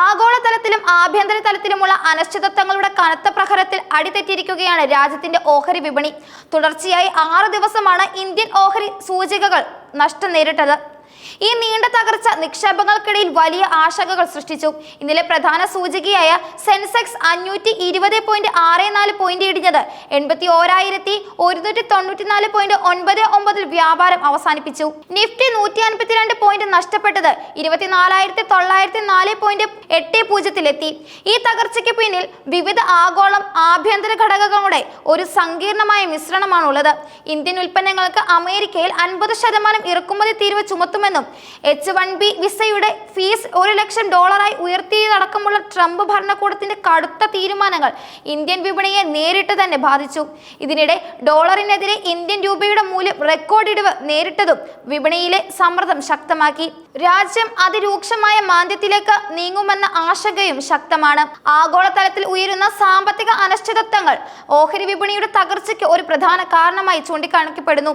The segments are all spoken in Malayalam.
ആഗോളതലത്തിലും ആഭ്യന്തര തലത്തിലുമുള്ള അനിശ്ചിതത്വങ്ങളുടെ കനത്ത പ്രഹരത്തിൽ അടിതെറ്റിയിരിക്കുകയാണ് രാജ്യത്തിന്റെ ഓഹരി വിപണി. തുടർച്ചയായി ആറ് ദിവസമാണ് ഇന്ത്യൻ ഓഹരി സൂചികകൾ നഷ്ടം നേരിട്ടത്. ഈ നീണ്ട തകർച്ച നിക്ഷേപങ്ങൾക്കിടയിൽ വലിയ ആശങ്കകൾ സൃഷ്ടിച്ചു. ഇന്നലെ പ്രധാന സൂചികയായ സെൻസെക്സ് അഞ്ഞൂറ്റി ഇരുപത് പോയിന്റ് ആറ് നാല് പോയിന്റ് ഇടിഞ്ഞത്. എൺപത്തി ഓരായിരത്തി ഒരുന്നൂറ്റി തൊണ്ണൂറ്റി നാല് പോയിന്റ് ഒൻപത് ഒമ്പതിൽ വ്യാപാരം അവസാനിപ്പിച്ചു. നിഫ്റ്റി നൂറ്റി അൻപത്തിരണ്ട് നഷ്ടപ്പെട്ടത് ഇരുപത്തിനാലായിരത്തി തൊള്ളായിരത്തി നാല് പോയിന്റ് എട്ട് പൂജ്യത്തിലെത്തി. ഈ തകർച്ചയ്ക്ക് പിന്നിൽ വിവിധ ആഗോളം ആഭ്യന്തര ഘടകങ്ങളുടെ ഒരു സങ്കീർണമായ മിശ്രണമാണുള്ളത്. ഇന്ത്യൻ ഉൽപ്പന്നങ്ങൾക്ക് അമേരിക്കയിൽ അൻപത് ശതമാനം ഇറക്കുമതി തീരുവ ചുമത്തുമെന്നും എച്ച് വൺ ബി വിസയുടെ ഫീസ് ഒരു ലക്ഷം ഡോളറായി ഉയർത്തിയതടക്കമുള്ള ട്രംപ് ഭരണകൂടത്തിന്റെ കടുത്ത തീരുമാനങ്ങൾ ഇന്ത്യൻ വിപണിയെ നേരിട്ട് തന്നെ ബാധിച്ചു. ഇതിനിടെ ഡോളറിനെതിരെ ഇന്ത്യൻ രൂപയുടെ മൂല്യം റെക്കോർഡ് ഇടിവ് നേരിട്ടതും വിപണിയിലെ സമ്മർദ്ദം ശക്തമാക്കി. രാജ്യം അതിരൂക്ഷമായ മാന്ദ്യത്തിലേക്ക് നീങ്ങുമെന്ന ആശങ്കയും ശക്തമാണ്. ആഗോളതലത്തിൽ ഉയരുന്ന സാമ്പത്തിക അനിശ്ചിതത്വങ്ങൾ ഓഹരി വിപണിയുടെ തകർച്ചയ്ക്ക് ഒരു പ്രധാന കാരണമായി ചൂണ്ടിക്കാണിക്കപ്പെടുന്നു.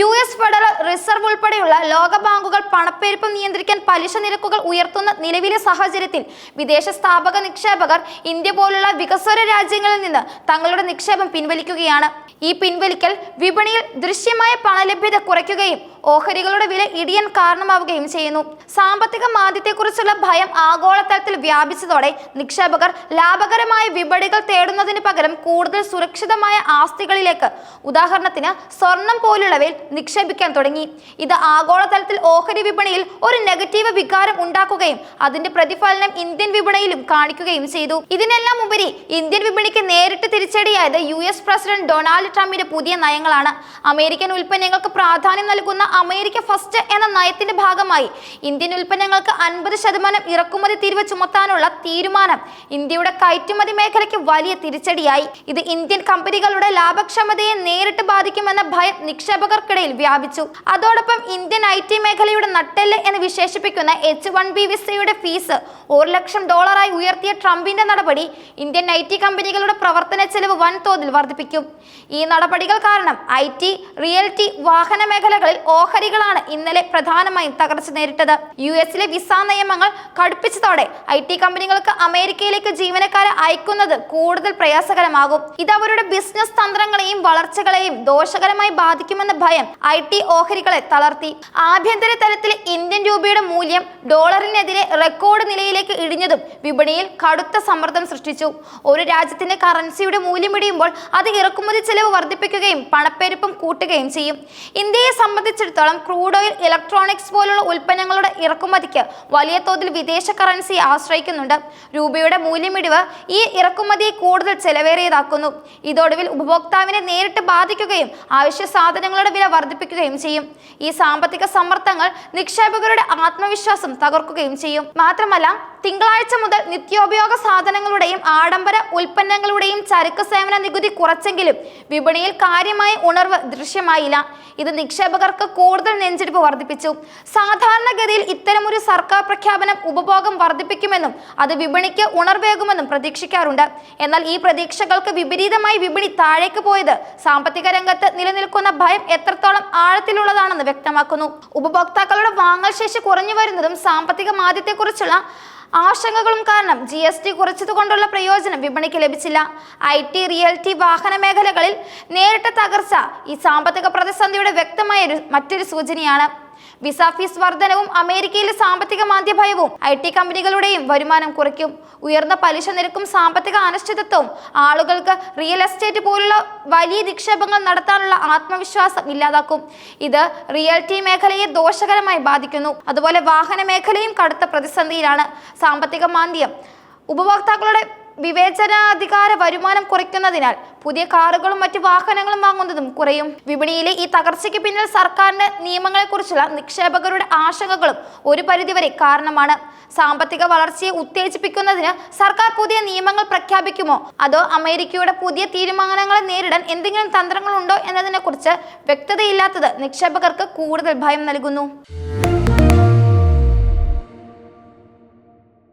യു എസ് ഫെഡറൽ റിസർവ് ഉൾപ്പെടെയുള്ള ലോക ബാങ്കുകൾ പണപ്പെരുപ്പം നിയന്ത്രിക്കാൻ പലിശ നിരക്കുകൾ ഉയർത്തുന്ന നിലവിലെ സാഹചര്യത്തിൽ വിദേശ സ്ഥാപക നിക്ഷേപകർ ഇന്ത്യ പോലുള്ള വികസ്വര രാജ്യങ്ങളിൽ നിന്ന് തങ്ങളുടെ നിക്ഷേപം പിൻവലിക്കുകയാണ്. ഈ പിൻവലിക്കൽ വിപണിയിൽ ദൃശ്യമായ പണലഭ്യത കുറയ്ക്കുകയും ഓഹരികളുടെ വില ഇടിയാൻ കാരണമാവുകയും ചെയ്യുന്നു. സാമ്പത്തിക മാന്ദ്യത്തെക്കുറിച്ചുള്ള ഭയം ആഗോളതലത്തിൽ വ്യാപിച്ചതോടെ നിക്ഷേപകർ ലാഭകരമായ വിപണികൾ തേടുന്നതിന് പകരം കൂടുതൽ സുരക്ഷിതമായ ആസ്തികളിലേക്ക് ഉദാഹരണത്തിന് സ്വർണം പോലുള്ളവയിൽ നിക്ഷേപിക്കാൻ തുടങ്ങി. ഇത് ആഗോളതലത്തിൽ ഓഹരി വിപണിയിൽ ഒരു നെഗറ്റീവ് വികാരം ഉണ്ടാക്കുകയും അതിന്റെ പ്രതിഫലനം ഇന്ത്യൻ വിപണിയിലും കാണിക്കുകയും ചെയ്തു. ഇതിനെല്ലാം ഉപരി ഇന്ത്യൻ വിപണിക്ക് നേരിട്ട് തിരിച്ചടിയായത് യു എസ് പ്രസിഡന്റ് ഡൊണാൾഡ് ട്രംപിന്റെ പുതിയ നയങ്ങളാണ്. അമേരിക്കൻ ഉൽപ്പന്നങ്ങൾക്ക് പ്രാധാന്യം നൽകുന്ന അമേരിക്ക ഫസ്റ്റ് എന്ന നയത്തിന്റെ ഭാഗമായി. ഇന്ത്യൻ ഉൽപ്പന്നങ്ങൾക്ക് അൻപത് ശതമാനം ഇറക്കുമതി തീരുവ ചുമത്താനുള്ള തീരുമാനം ഇന്ത്യയുടെ കയറ്റുമതി മേഖലയ്ക്ക് വലിയ തിരിച്ചടിയായി. ഇത് ഇന്ത്യൻ കമ്പനികളുടെ ലാഭക്ഷമതയെ നേരിട്ട് ബാധിക്കുമെന്ന ഭയം നിക്ഷേപകർക്കിടയിൽ വ്യാപിച്ചു. അതോടൊപ്പം ഇന്ത്യൻ ഐ ടി മേഖലയുടെ നട്ടെല്ല് എന്ന് വിശേഷിപ്പിക്കുന്ന എച്ച് വൺ ബി വിസയുടെ ഫീസ് ഒരു ലക്ഷം ഡോളറായി ഉയർത്തിയ ട്രംപിന്റെ നടപടി ഇന്ത്യൻ ഐ ടി കമ്പനികളുടെ പ്രവർത്തന ചെലവ് വൻതോതിൽ വർദ്ധിപ്പിക്കും. ഈ നടപടികൾ കാരണം ഐ ടി റിയൽറ്റി വാഹന മേഖലകളിൽ ഓഹരികളാണ് ഇന്നലെ പ്രധാനമായും തകർച്ച നേരിട്ടത്. യു എസിലെ വിസ നിയമങ്ങൾ കടുപ്പിച്ചതോടെ ഐ ടി കമ്പനികൾക്ക് അമേരിക്കയിലേക്ക് ജീവനക്കാരെ അയക്കുന്നത് കൂടുതൽ പ്രയാസകരമാകും. ഇത് അവരുടെ ബിസിനസ് തന്ത്രങ്ങളെയും വളർച്ചകളെയും ദോഷകരമായി ബാധിക്കുമെന്ന ഭയം ഐ ടി ഓഹരികളെ തളർത്തി. ആഭ്യന്തര തലത്തിൽ ഇന്ത്യൻ രൂപയുടെ മൂല്യം ഡോളറിനെതിരെ റെക്കോർഡ് നിലയിലേക്ക് ഇടിഞ്ഞതും വിപണിയിൽ കടുത്ത സമ്മർദ്ദം സൃഷ്ടിച്ചു. ഒരു രാജ്യത്തിന്റെ കറൻസിയുടെ മൂല്യം ഇടിയുമ്പോൾ അത് ഇറക്കുമതി ചെലവ് വർദ്ധിപ്പിക്കുകയും പണപ്പെരുപ്പം കൂട്ടുകയും ചെയ്യും. ഇന്ത്യയെ സംബന്ധിച്ചിടത്തോളം ക്രൂഡ് ഓയിൽ ഇലക്ട്രോണിക്സ് പോലുള്ള ഉൽപ്പന്നങ്ങളുടെ ഇറക്കുമതിക്ക് വലിയ തോതിൽ വിദേശ കറൻസി ആശ്രയിക്കുന്നുണ്ട്. രൂപയുടെ മൂല്യമിടിവ് ഈ ഇറക്കുമതിയെ കൂടുതൽ ചെലവേറിയതാക്കുന്നു. ഇതൊടുവിൽ ഉപഭോക്താവിനെ നേരിട്ട് ബാധിക്കുകയും ആവശ്യ സാധനങ്ങളുടെ വില വർദ്ധിപ്പിക്കുകയും ചെയ്യും. ഈ സാമ്പത്തിക സമ്മർദ്ദങ്ങൾ നിക്ഷേപകരുടെ ആത്മവിശ്വാസം തകർക്കുകയും ചെയ്യും. മാത്രമല്ല തിങ്കളാഴ്ച മുതൽ നിത്യോപയോഗ സാധനങ്ങളുടെയും ആഡംബര ഉൽപ്പന്നങ്ങളുടെയും ചരക്ക് സേവന നികുതി കുറച്ചെങ്കിലും വിപണിയിൽ കാര്യമായ ഉണർവ് ദൃശ്യമായില്ല. ഇത് നിക്ഷേപകർക്ക് കൂടുതൽ നെഞ്ചിടിപ്പ് വർദ്ധിപ്പിച്ചു. സാധാരണഗതിയിൽ ഇത്തരമൊരു സർക്കാർ പ്രഖ്യാപനം ഉപഭോഗം വർദ്ധിപ്പിക്കുമെന്നും അത് വിപണിക്ക് ഉണർവേകുമെന്നും പ്രതീക്ഷിക്കാറുണ്ട്. എന്നാൽ ഈ പ്രതീക്ഷകൾക്ക് വിപരീതമായി വിപണി താഴേക്ക് പോയത് സാമ്പത്തിക രംഗത്ത് നിലനിൽക്കുന്ന ഭയം എത്രത്തോളം ആഴത്തിലുള്ളതാണെന്ന് വ്യക്തമാക്കുന്നു. ഉപഭോക്താക്കളുടെ വാങ്ങൽ ശേഷി കുറഞ്ഞു വരുന്നതും സാമ്പത്തിക മാന്ദ്യത്തെക്കുറിച്ചുള്ള ആശങ്കകളും കാരണം ജി എസ് ടി കുറച്ചതുകൊണ്ടുള്ള പ്രയോജനം വിപണിക്ക് ലഭിച്ചില്ല. ഐ ടി റിയൽറ്റി വാഹന മേഖലകളിൽ നേരിട്ട തകർച്ച ഈ സാമ്പത്തിക പ്രതിസന്ധിയുടെ വ്യക്തമായ മറ്റൊരു സൂചനയാണ്. വിസ ഫീസ് വർധനവും അമേരിക്കയിലെ സാമ്പത്തിക മാന്ദ്യഭയവും ഐ ടി കമ്പനികളുടെയും വരുമാനം കുറയ്ക്കും. ഉയർന്ന പലിശ നിരക്കും സാമ്പത്തിക അനിശ്ചിതത്വവും ആളുകൾക്ക് റിയൽ എസ്റ്റേറ്റ് പോലുള്ള വലിയ നിക്ഷേപങ്ങൾ നടത്താനുള്ള ആത്മവിശ്വാസം ഇല്ലാതാക്കും. ഇത് റിയൽറ്റി മേഖലയെ ദോഷകരമായി ബാധിക്കുന്നു. അതുപോലെ വാഹന മേഖലയും കടുത്ത പ്രതിസന്ധിയിലാണ് സാമ്പത്തിക മാന്ദ്യം. ഉപഭോക്താക്കളുടെ വിവേചനാധികാര വരുമാനം കുറയ്ക്കുന്നതിനാൽ പുതിയ കാറുകളും മറ്റു വാഹനങ്ങളും വാങ്ങുന്നതും കുറയും. വിപണിയിലെ ഈ തകർച്ചയ്ക്ക് പിന്നിൽ സർക്കാരിന്റെ നിയമങ്ങളെക്കുറിച്ചുള്ള നിക്ഷേപകരുടെ ആശങ്കകളും ഒരു പരിധിവരെ കാരണമാണ്. സാമ്പത്തിക വളർച്ചയെ ഉത്തേജിപ്പിക്കുന്നതിന് സർക്കാർ പുതിയ നിയമങ്ങൾ പ്രഖ്യാപിക്കുമോ? അതോ അമേരിക്കയുടെ പുതിയ തീരുമാനങ്ങളെ നേരിടാൻ എന്തെങ്കിലും തന്ത്രങ്ങളുണ്ടോ എന്നതിനെക്കുറിച്ച് വ്യക്തതയില്ലാത്തത് നിക്ഷേപകർക്ക് കൂടുതൽ ഭയം നൽകുന്നു.